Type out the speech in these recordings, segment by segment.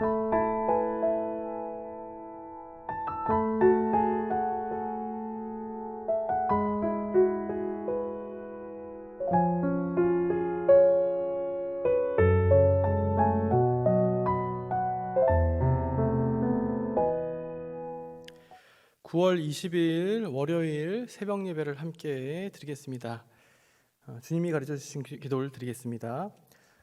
(9월 22일) 월요일 새벽 예배를 함께 드리겠습니다. 어, 주님이 가르쳐 주신 기- 기도를 드리겠습니다.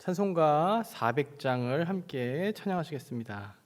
찬송가 400장을 함께 찬양하시겠습니다.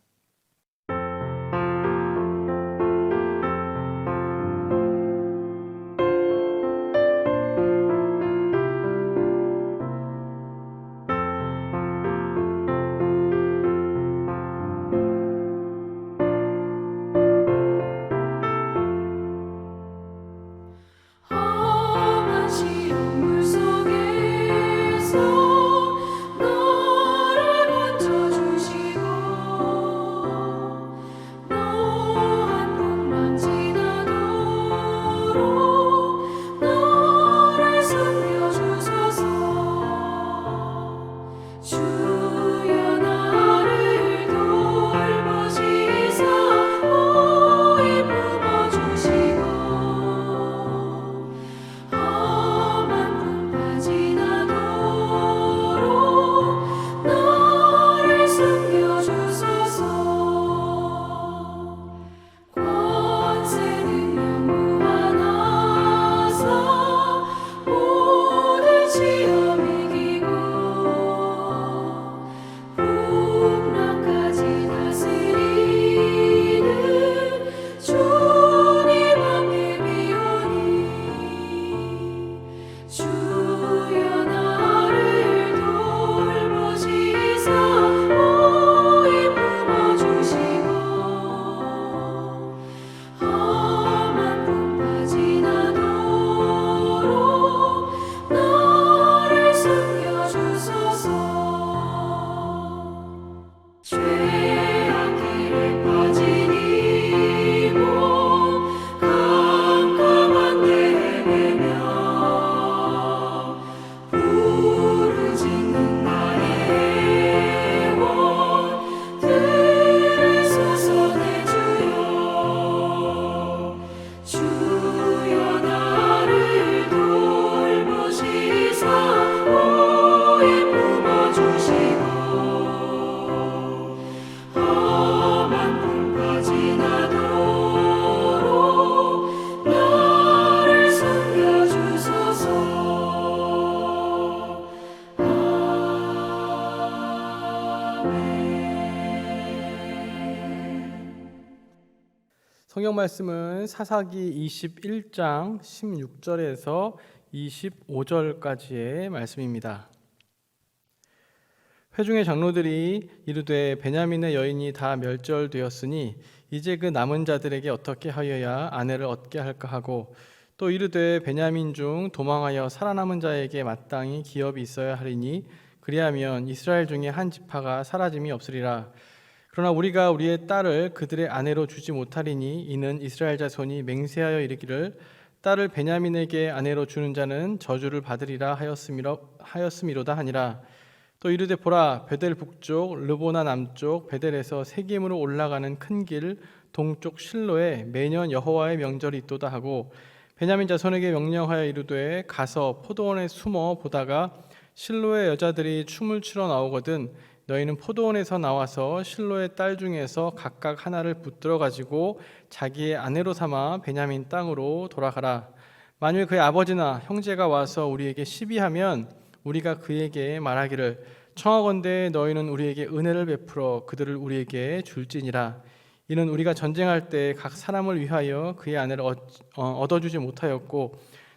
성경 말씀은 사사기 21장 16절에서 25절까지의 말씀입니다. 회중의 장로들이 이르되 베냐민의 여인이 다 멸절되었으니 이제 그 남은 자들에게 어떻게 하여야 아내를 얻게 할까 하고 또 이르되 베냐민 중 도망하여 살아남은 자에게 마땅히 기업이 있어야 하리니 그리하면 이스라엘 중에 한 지파가 사라짐이 없으리라 그러나 우리가 우리의 딸을 그들의 아내로 주지 못하리니 이는 이스라엘 자손이 맹세하여 이르기를 딸을 베냐민에게 아내로 주는 자는 저주를 받으리라 하였음이로, 하였음이로다 하니라. 또 이르되 보라 베델 북쪽 르보나 남쪽 베델에서 세겜으로 올라가는 큰 길 동쪽 실로에 매년 여호와의 명절이 있도다 하고 베냐민 자손에게 명령하여 이르되 가서 포도원에 숨어 보다가 실로의 여자들이 춤을 추러 나오거든 너희는 포도원에서 나와서 실로의 딸 중에서 각각 하나를 붙들어 가지고 자기의 아내로 삼아 베냐민 땅으로 돌아가라. 만일 그의 아버지나 형제가 와서 우리에게 시비하면 우리가 그에게 말하기를 청하건대 너희는 우리에게 은혜를 베풀어 그들을 우리에게 줄지니라. 이는 우리가 전쟁할 때 각 사람을 위하여 그의 아내를 얻- 어, 얻어주지 못하였고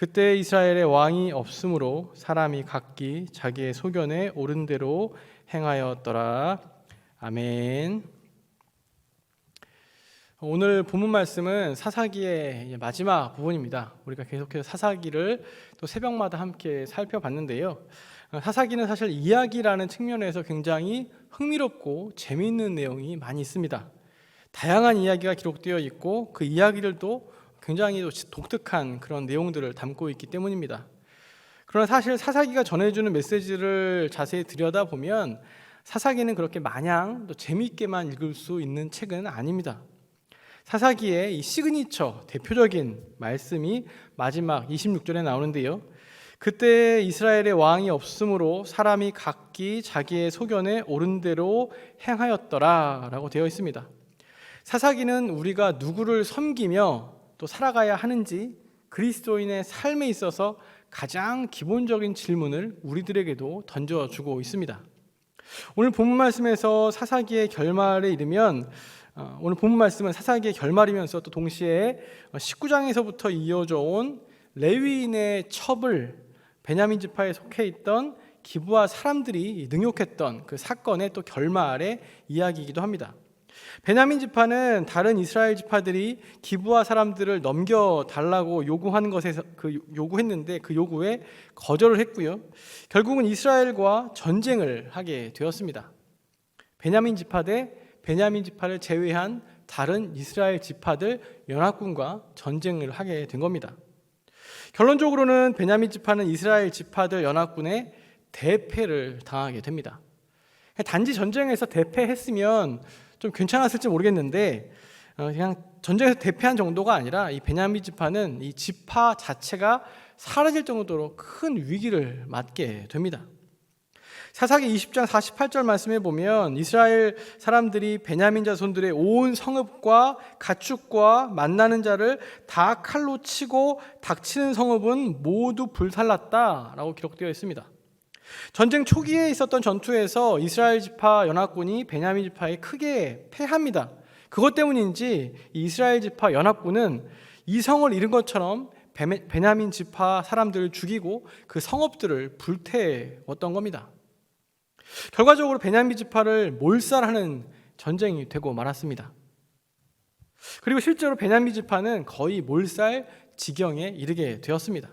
그때 이스라엘의 왕이 없으므로 사람이 각기 자기의 소견에 옳은 대로 행하였더라. 아멘. 오늘 본문 말씀은 사사기의 마지막 부분입니다. 우리가 계속해서 사사기를 또 새벽마다 함께 살펴봤는데요. 어, 사사기는 사실 이야기라는 측면에서 굉장히 흥미롭고 재미있는 내용이 많이 있습니다. 다양한 이야기가 기록되어 있고 그 이야기들도 굉장히 또 독특한 그런 내용들을 담고 있기 때문입니다. 그러나 사실 사사기가 전해주는 메시지를 자세히 들여다보면 사사기는 그렇게 마냥 또 재미있게만 읽을 수 있는 책은 아닙니다. 사사기의 이 시그니처 대표적인 말씀이 마지막 26절에 나오는데요. 그때 이스라엘의 왕이 없으므로 사람이 각기 자기의 소견에 옳은 대로 행하였더라라고 되어 있습니다. 사사기는 우리가 누구를 섬기며 또 살아가야 하는지 그리스도인의 삶에 있어서 가장 기본적인 질문을 우리들에게도 던져주고 있습니다. 오늘 본문 말씀에서 사사기의 결말에 이르면 어, 오늘 본문 말씀은 사사기의 결말이면서 또 동시에 19장에서부터 이어져 온 레위인의 첩을 베냐민 지파에 속해 있던 기부와 사람들이 능욕했던 그 사건의 또 결말의 이야기이기도 합니다. 베냐민 지파는 다른 이스라엘 지파들이 기부와 사람들을 넘겨 달라고 요구하는 것에서 그 요구했는데 그 요구에 거절을 했고요. 결국은 이스라엘과 전쟁을 하게 되었습니다. 베냐민 지파 대 베냐민 지파를 제외한 다른 이스라엘 지파들 연합군과 전쟁을 하게 된 겁니다. 결론적으로는 베냐민 지파는 이스라엘 지파들 연합군의 대패를 당하게 됩니다. 단지 전쟁에서 대패했으면 좀 괜찮았을지 모르겠는데 어, 그냥 전쟁에서 대패한 정도가 아니라 이 베냐민 지파는 이 지파 자체가 사라질 정도로 큰 위기를 맞게 됩니다. 사사기 20장 48절 말씀에 보면 이스라엘 사람들이 베냐민 자손들의 온 성읍과 가축과 만나는 자를 다 칼로 치고 닥치는 성읍은 모두 불살랐다라고 기록되어 있습니다. 전쟁 초기에 있었던 전투에서 이스라엘 지파 연합군이 베냐민 지파에 크게 패합니다. 그것 때문인지 이스라엘 지파 연합군은 이성을 잃은 것처럼 베냐민 지파 사람들을 죽이고 그 성읍들을 불태웠던 겁니다. 결과적으로 베냐민 지파를 몰살하는 전쟁이 되고 말았습니다. 그리고 실제로 베냐민 지파는 거의 몰살 지경에 이르게 되었습니다.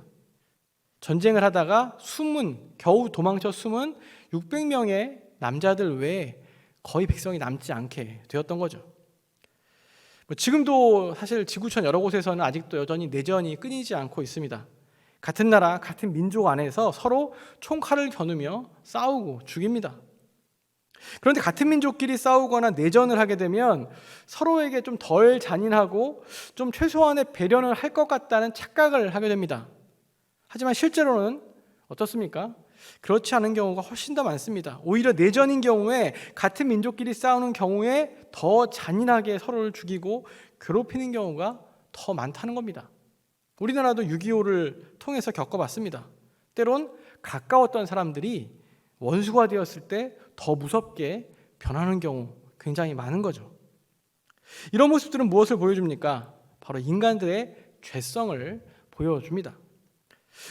전쟁을 하다가 숨은 겨우 도망쳐 숨은 600명의 남자들 외에 거의 백성이 남지 않게 되었던 거죠. 뭐 지금도 사실 지구촌 여러 곳에서는 아직도 여전히 내전이 끊이지 않고 있습니다. 같은 나라, 같은 민족 안에서 서로 총칼을 겨누며 싸우고 죽입니다. 그런데 같은 민족끼리 싸우거나 내전을 하게 되면 서로에게 좀 덜 잔인하고 좀 최소한의 배려를 할것 같다는 착각을 하게 됩니다. 하지만 실제로는 어떻습니까? 그렇지 않은 경우가 훨씬 더 많습니다. 오히려 내전인 경우에 같은 민족끼리 싸우는 경우에 더 잔인하게 서로를 죽이고 괴롭히는 경우가 더 많다는 겁니다. 우리나라도 6.25를 통해서 겪어봤습니다. 때론 가까웠던 사람들이 원수가 되었을 때 더 무섭게 변하는 경우 굉장히 많은 거죠. 이런 모습들은 무엇을 보여줍니까? 바로 인간들의 죄성을 보여줍니다.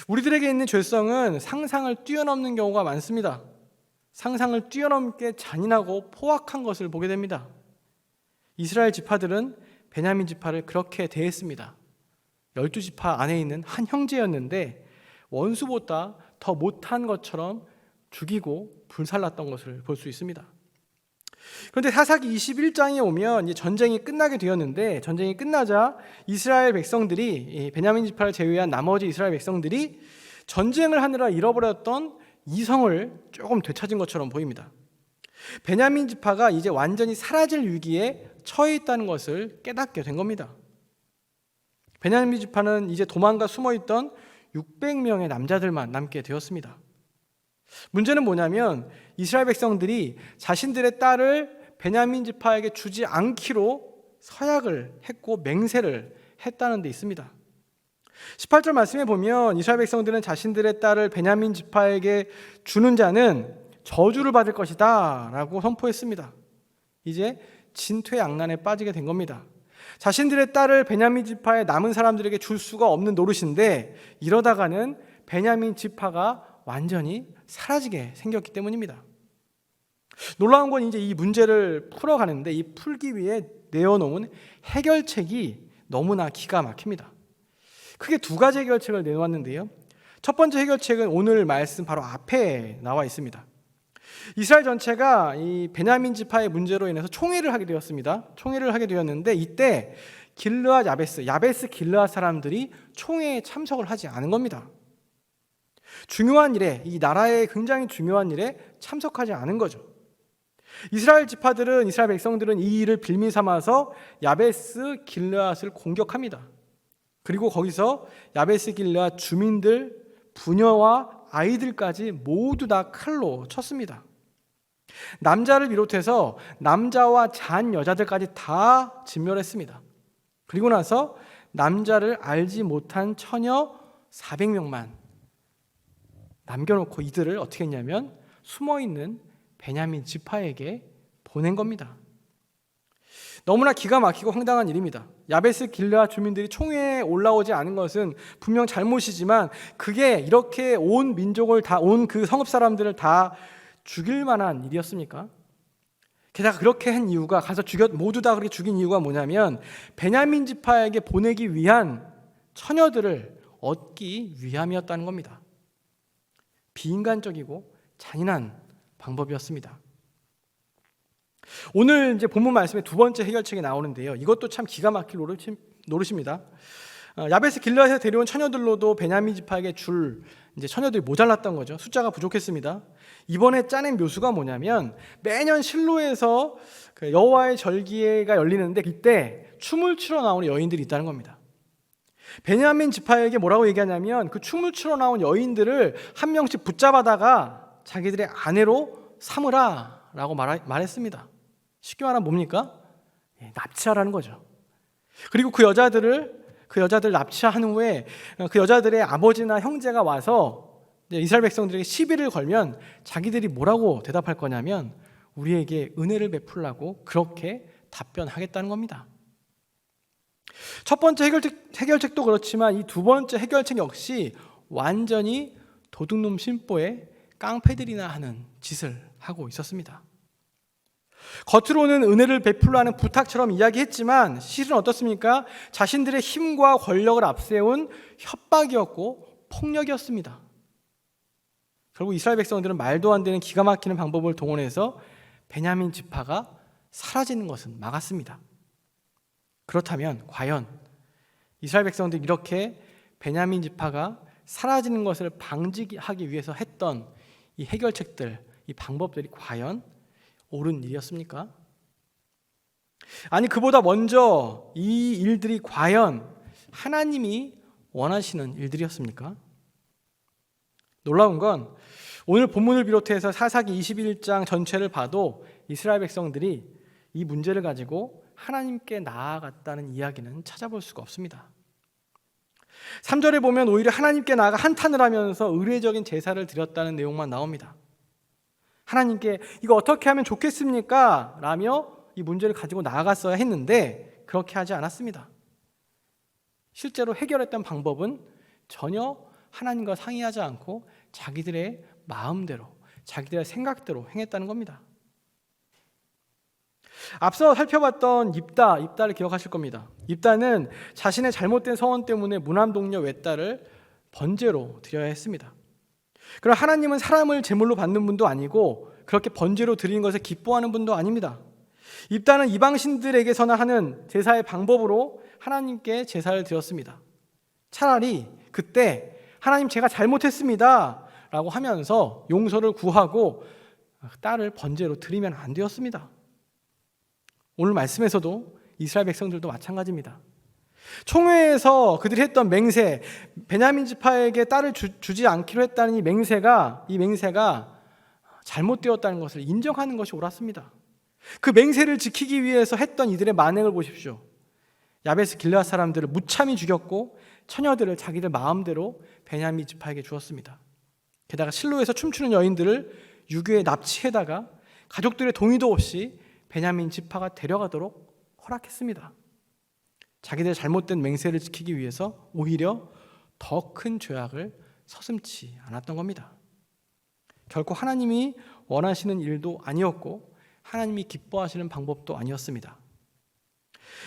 우리들에게 있는 죄성은 상상을 뛰어넘는 경우가 많습니다. 상상을 뛰어넘게 잔인하고 포악한 것을 보게 됩니다. 이스라엘 지파들은 베냐민 지파를 그렇게 대했습니다. 열두 지파 안에 있는 한 형제였는데 원수보다 더 못한 것처럼 죽이고 불살랐던 것을 볼 수 있습니다. 그런데 사사기 21장에 오면 전쟁이 끝나게 되었는데 전쟁이 끝나자 이스라엘 백성들이 베냐민 지파를 제외한 나머지 이스라엘 백성들이 전쟁을 하느라 잃어버렸던 이성을 조금 되찾은 것처럼 보입니다. 베냐민 지파가 이제 완전히 사라질 위기에 처해 있다는 것을 깨닫게 된 겁니다. 베냐민 지파는 이제 도망가 숨어 있던 600명의 남자들만 남게 되었습니다. 문제는 뭐냐면 이스라엘 백성들이 자신들의 딸을 베냐민 지파에게 주지 않기로 서약을 했고 맹세를 했다는 데 있습니다. 18절 말씀에 보면 이스라엘 백성들은 자신들의 딸을 베냐민 지파에게 주는 자는 저주를 받을 것이다라고 선포했습니다. 이제 진퇴양난에 빠지게 된 겁니다. 자신들의 딸을 베냐민 지파의 남은 사람들에게 줄 수가 없는 노릇인데 이러다가는 베냐민 지파가 완전히 사라지게 생겼기 때문입니다. 놀라운 건 이제 이 문제를 풀어가는데 이 풀기 위해 내어놓은 해결책이 너무나 기가 막힙니다. 크게 두 가지 해결책을 내놓았는데요. 첫 번째 해결책은 오늘 말씀 바로 앞에 나와 있습니다. 이스라엘 전체가 이 베냐민 지파의 문제로 인해서 총회를 하게 되었습니다. 총회를 하게 되었는데 이때 길르앗 야베스, 야베스 길르앗 사람들이 총회에 참석을 하지 않은 겁니다. 중요한 일에 이 나라의 굉장히 중요한 일에 참석하지 않은 거죠. 이스라엘 지파들은 이스라엘 백성들은 이 일을 빌미 삼아서 야베스 길르앗을 공격합니다. 그리고 거기서 야베스 길르앗 주민들 부녀와 아이들까지 모두 다 칼로 쳤습니다. 남자를 비롯해서 남자와 잔 여자들까지 다 진멸했습니다. 그리고 나서 남자를 알지 못한 처녀 400명만 남겨놓고 이들을 어떻게 했냐면 숨어 있는 베냐민 지파에게 보낸 겁니다. 너무나 기가 막히고 황당한 일입니다. 야베스 길라 주민들이 총회에 올라오지 않은 것은 분명 잘못이지만 그게 이렇게 온 민족을 다 온 그 성읍 사람들을 다 죽일 만한 일이었습니까? 게다가 그렇게 한 이유가 가서 죽였 모두 다 그렇게 죽인 이유가 뭐냐면 베냐민 지파에게 보내기 위한 처녀들을 얻기 위함이었다는 겁니다. 비인간적이고 잔인한 방법이었습니다. 오늘 이제 본문 말씀에 두 번째 해결책이 나오는데요. 이것도 참 기가 막힐 노릇입니다. 어, 야베스 길라에서 데려온 처녀들로도 베냐민 지파에게 줄 이제 처녀들이 모자랐던 거죠. 숫자가 부족했습니다. 이번에 짜낸 묘수가 뭐냐면 매년 실로에서 그 여호와의 절기가 열리는데 이때 춤을 추러 나오는 여인들이 있다는 겁니다. 베냐민 지파에게 뭐라고 얘기하냐면 그 춤을 추러 나온 여인들을 한 명씩 붙잡아다가 자기들의 아내로 삼으라라고 말, 말했습니다. 쉽게 말하면 뭡니까? 예, 납치하라는 거죠. 그리고 그 여자들을 그 여자들 납치한 후에 그 여자들의 아버지나 형제가 와서 이스라엘 백성들에게 시비를 걸면 자기들이 뭐라고 대답할 거냐면 우리에게 은혜를 베풀라고 그렇게 답변하겠다는 겁니다. 첫 번째 해결책, 해결책도 그렇지만 이 두 번째 해결책 역시 완전히 도둑놈 심보에 깡패들이나 하는 짓을 하고 있었습니다. 겉으로는 은혜를 베풀라는 부탁처럼 이야기했지만 실은 어떻습니까? 자신들의 힘과 권력을 앞세운 협박이었고 폭력이었습니다. 결국 이스라엘 백성들은 말도 안 되는 기가 막히는 방법을 동원해서 베냐민 지파가 사라지는 것은 막았습니다. 그렇다면 과연 이스라엘 백성들이 이렇게 베냐민 지파가 사라지는 것을 방지하기 위해서 했던 이 해결책들, 이 방법들이 과연 옳은 일이었습니까? 아니 그보다 먼저 이 일들이 과연 하나님이 원하시는 일들이었습니까? 놀라운 건 오늘 본문을 비롯해서 사사기 21장 전체를 봐도 이스라엘 백성들이 이 문제를 가지고 하나님께 나아갔다는 이야기는 찾아볼 수가 없습니다. 3절에 보면 오히려 하나님께 나아가 한탄을 하면서 의례적인 제사를 드렸다는 내용만 나옵니다. 하나님께 이거 어떻게 하면 좋겠습니까? 라며 이 문제를 가지고 나아갔어야 했는데 그렇게 하지 않았습니다. 실제로 해결했던 방법은 전혀 하나님과 상의하지 않고 자기들의 마음대로, 자기들의 생각대로 행했다는 겁니다. 앞서 살펴봤던 입다, 입다를 기억하실 겁니다. 입다는 자신의 잘못된 서원 때문에 무남 동녀 외딸을 번제로 드려야 했습니다. 그럼 하나님은 사람을 제물로 받는 분도 아니고 그렇게 번제로 드리는 것을 기뻐하는 분도 아닙니다. 입다는 이방신들에게서나 하는 제사의 방법으로 하나님께 제사를 드렸습니다. 차라리 그때 하나님 제가 잘못했습니다. 라고 하면서 용서를 구하고 딸을 번제로 드리면 안 되었습니다. 오늘 말씀에서도 이스라엘 백성들도 마찬가지입니다. 총회에서 그들이 했던 맹세, 베냐민 지파에게 딸을 주, 주지 않기로 했다는 이 맹세가 이 맹세가 잘못되었다는 것을 인정하는 것이 옳았습니다. 그 맹세를 지키기 위해서 했던 이들의 만행을 보십시오. 야베스 길라 사람들을 무참히 죽였고 처녀들을 자기들 마음대로 베냐민 지파에게 주었습니다. 게다가 실로에서 춤추는 여인들을 유교에 납치해다가 가족들의 동의도 없이 베냐민 지파가 데려가도록 허락했습니다. 자기들의 잘못된 맹세를 지키기 위해서 오히려 더 큰 죄악을 서슴지 않았던 겁니다. 결코 하나님이 원하시는 일도 아니었고 하나님이 기뻐하시는 방법도 아니었습니다.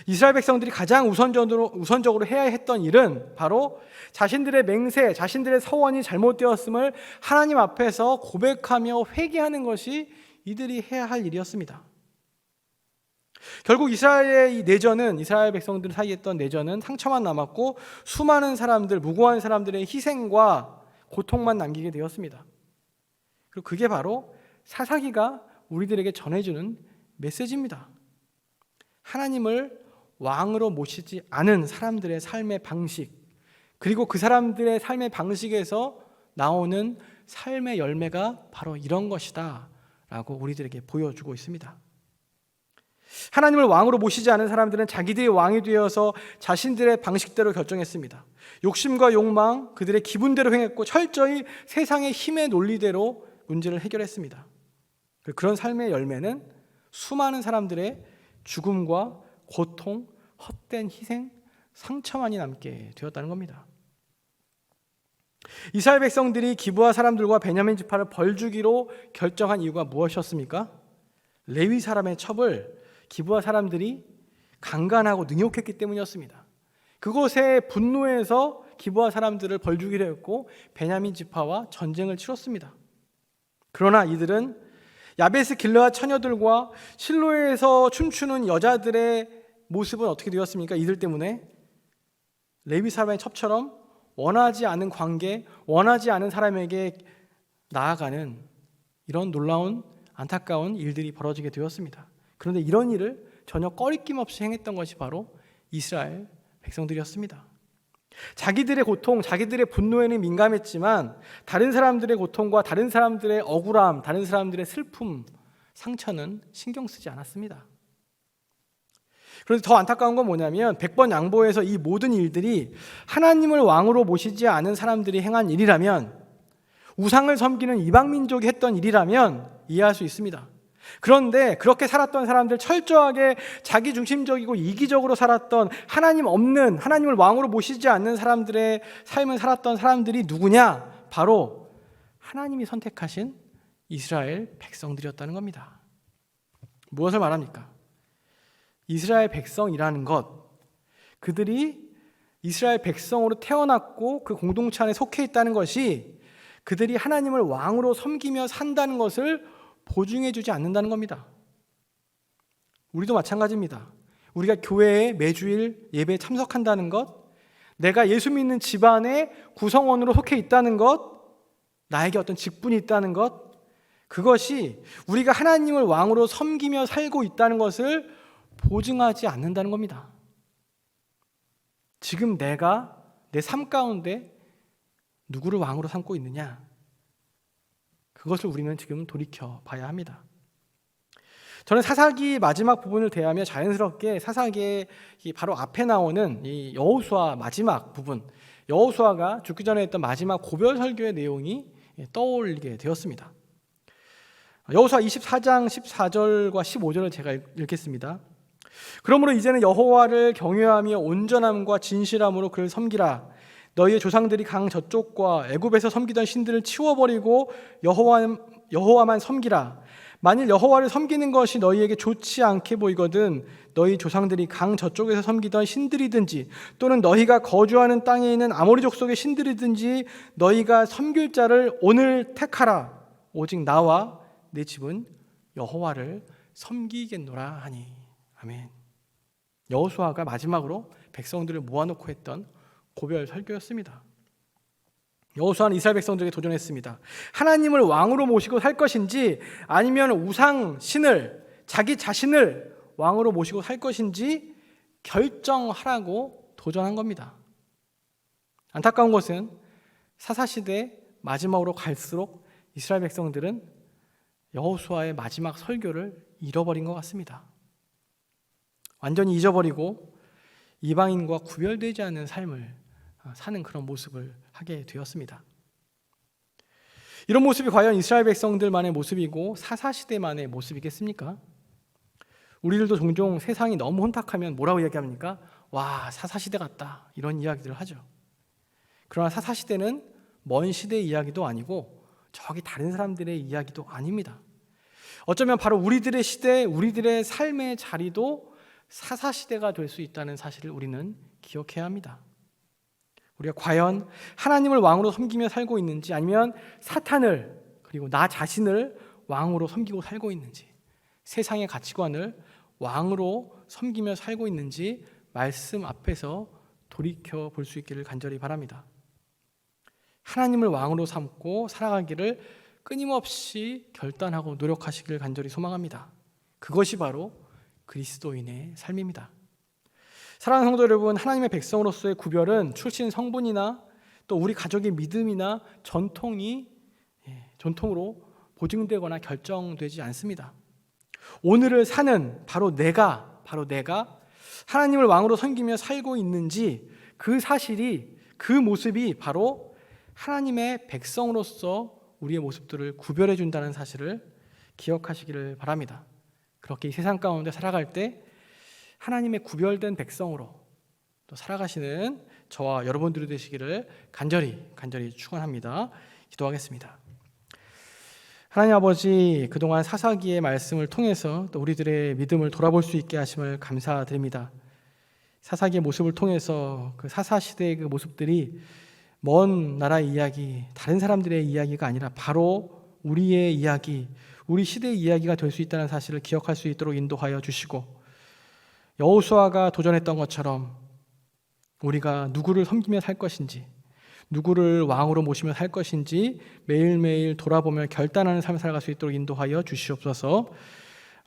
이스라엘 백성들이 가장 우선적으로, 우선적으로 해야 했던 일은 바로 자신들의 맹세, 자신들의 서원이 잘못되었음을 하나님 앞에서 고백하며 회개하는 것이 이들이 해야 할 일이었습니다. 결국 이스라엘의 이 내전은 이스라엘 백성들 사이에 했던 내전은 상처만 남았고 수많은 사람들, 무고한 사람들의 희생과 고통만 남기게 되었습니다. 그리고 그게 바로 사사기가 우리들에게 전해주는 메시지입니다. 하나님을 왕으로 모시지 않은 사람들의 삶의 방식, 그리고 그 사람들의 삶의 방식에서 나오는 삶의 열매가 바로 이런 것이다. 라고 우리들에게 보여주고 있습니다. 하나님을 왕으로 모시지 않은 사람들은 자기들이 왕이 되어서 자신들의 방식대로 결정했습니다. 욕심과 욕망, 그들의 기분대로 행했고 철저히 세상의 힘의 논리대로 문제를 해결했습니다. 그런 삶의 열매는 수많은 사람들의 죽음과 고통, 헛된 희생, 상처만이 남게 되었다는 겁니다. 이스라엘 백성들이 기부하 사람들과 베냐민 지파를 벌주기로 결정한 이유가 무엇이었습니까? 레위 사람의 첩을 기부하 사람들이 강간하고 능욕했기 때문이었습니다. 그곳에 분노해서 기부하 사람들을 벌주기로 했고 베냐민 지파와 전쟁을 치렀습니다. 그러나 이들은 야베스 길르와 처녀들과 실로에서 춤추는 여자들의 모습은 어떻게 되었습니까? 이들 때문에 레위 사람의 첩처럼 원하지 않은 관계, 원하지 않은 사람에게 나아가는 이런 놀라운 안타까운 일들이 벌어지게 되었습니다. 그런데 이런 일을 전혀 꺼리낌 없이 행했던 것이 바로 이스라엘 백성들이었습니다. 자기들의 고통, 자기들의 분노에는 민감했지만 다른 사람들의 고통과 다른 사람들의 억울함, 다른 사람들의 슬픔, 상처는 신경 쓰지 않았습니다. 그런데 더 안타까운 건 뭐냐면 100번 양보해서 이 모든 일들이 하나님을 왕으로 모시지 않은 사람들이 행한 일이라면 우상을 섬기는 이방 민족이 했던 일이라면 이해할 수 있습니다. 그런데 그렇게 살았던 사람들 철저하게 자기 중심적이고 이기적으로 살았던 하나님 없는 하나님을 왕으로 모시지 않는 사람들의 삶을 살았던 사람들이 누구냐? 바로 하나님이 선택하신 이스라엘 백성들이었다는 겁니다. 무엇을 말합니까? 이스라엘 백성이라는 것, 그들이 이스라엘 백성으로 태어났고 그 공동체 안에 속해 있다는 것이 그들이 하나님을 왕으로 섬기며 산다는 것을 보증해 주지 않는다는 겁니다. 우리도 마찬가지입니다. 우리가 교회에 매주일 예배에 참석한다는 것, 내가 예수 믿는 집안의 구성원으로 속해 있다는 것, 나에게 어떤 직분이 있다는 것, 그것이 우리가 하나님을 왕으로 섬기며 살고 있다는 것을 보증하지 않는다는 겁니다. 지금 내가 내 삶 가운데 누구를 왕으로 삼고 있느냐? 그것을 우리는 지금 돌이켜 봐야 합니다. 저는 사사기 마지막 부분을 대하며 자연스럽게 사사기의 바로 앞에 나오는 이 여호수아 마지막 부분, 여호수아가 죽기 전에 했던 마지막 고별 설교의 내용이 떠올리게 되었습니다. 여호수아 24장 14절과 15절을 제가 읽겠습니다. 그러므로 이제는 여호와를 경외하며 온전함과 진실함으로 그를 섬기라. 너희의 조상들이 강 저쪽과 애굽에서 섬기던 신들을 치워버리고 여호와 여호와만 섬기라. 만일 여호와를 섬기는 것이 너희에게 좋지 않게 보이거든 너희 조상들이 강 저쪽에서 섬기던 신들이든지 또는 너희가 거주하는 땅에 있는 아모리 족속의 신들이든지 너희가 섬길 자를 오늘 택하라. 오직 나와 내 집은 여호와를 섬기겠노라 하니 아멘. 여호수아가 마지막으로 백성들을 모아놓고 했던 고별 설교였습니다. 여호수아는 이스라엘 백성들에게 도전했습니다. 하나님을 왕으로 모시고 살 것인지 아니면 우상 신을 자기 자신을 왕으로 모시고 살 것인지 결정하라고 도전한 겁니다. 안타까운 것은 사사 시대 마지막으로 갈수록 이스라엘 백성들은 여호수아의 마지막 설교를 잃어버린 것 같습니다. 완전히 잊어버리고 이방인과 구별되지 않는 삶을 아, 사는 그런 모습을 하게 되었습니다. 이런 모습이 과연 이스라엘 백성들만의 모습이고 사사 시대만의 모습이겠습니까? 우리들도 종종 세상이 너무 혼탁하면 뭐라고 이야기합니까? 와 사사 시대 같다 이런 이야기들을 하죠. 그러나 사사 시대는 먼 시대의 이야기도 아니고 저기 다른 사람들의 이야기도 아닙니다. 어쩌면 바로 우리들의 시대, 우리들의 삶의 자리도 사사 시대가 될 수 있다는 사실을 우리는 기억해야 합니다. 우리가 과연 하나님을 왕으로 섬기며 살고 있는지 아니면 사탄을 그리고 나 자신을 왕으로 섬기고 살고 있는지 세상의 가치관을 왕으로 섬기며 살고 있는지 말씀 앞에서 돌이켜 볼 수 있기를 간절히 바랍니다. 하나님을 왕으로 삼고 살아가기를 끊임없이 결단하고 노력하시길 간절히 소망합니다. 그것이 바로 그리스도인의 삶입니다. 사랑하는 성도 여러분, 하나님의 백성으로서의 구별은 출신 성분이나 또 우리 가족의 믿음이나 전통이 예, 전통으로 보증되거나 결정되지 않습니다. 오늘을 사는 바로 내가 바로 내가 하나님을 왕으로 섬기며 살고 있는지 그 사실이 그 모습이 바로 하나님의 백성으로서 우리의 모습들을 구별해 준다는 사실을 기억하시기를 바랍니다. 그렇게 이 세상 가운데 살아갈 때 하나님의 구별된 백성으로 또 살아가시는 저와 여러분들이 되시기를 간절히 간절히 축원합니다. 기도하겠습니다. 하나님 아버지 그동안 사사기의 말씀을 통해서 또 우리들의 믿음을 돌아볼 수 있게 하심을 감사드립니다. 사사기의 모습을 통해서 그 사사 시대의 그 모습들이 먼 나라의 이야기, 다른 사람들의 이야기가 아니라 바로 우리의 이야기, 우리 시대의 이야기가 될 수 있다는 사실을 기억할 수 있도록 인도하여 주시고 여호수아가 도전했던 것처럼 우리가 누구를 섬기며 살 것인지 누구를 왕으로 모시며 살 것인지 매일매일 돌아보며 결단하는 삶을 살아갈 수 있도록 인도하여 주시옵소서.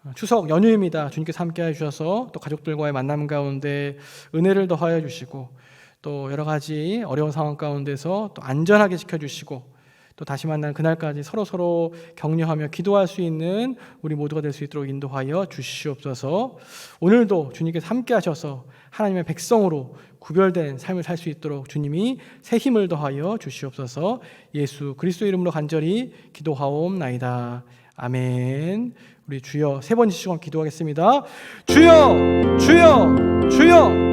어, 추석 연휴입니다. 주님께서 함께 해 주셔서 또 가족들과의 만남 가운데 은혜를 더하여 주시고 또 여러 가지 어려운 상황 가운데서 또 안전하게 지켜 주시고 또 다시 만나는 그날까지 서로 서로 격려하며 기도할 수 있는 우리 모두가 될 수 있도록 인도하여 주시옵소서. 오늘도 주님께서 함께 하셔서 하나님의 백성으로 구별된 삶을 살 수 있도록 주님이 새 힘을 더하여 주시옵소서. 예수 그리스도 이름으로 간절히 기도하옵나이다. 아멘. 우리 주여 세번 지시고 기도하겠습니다. 주여, 주여, 주여.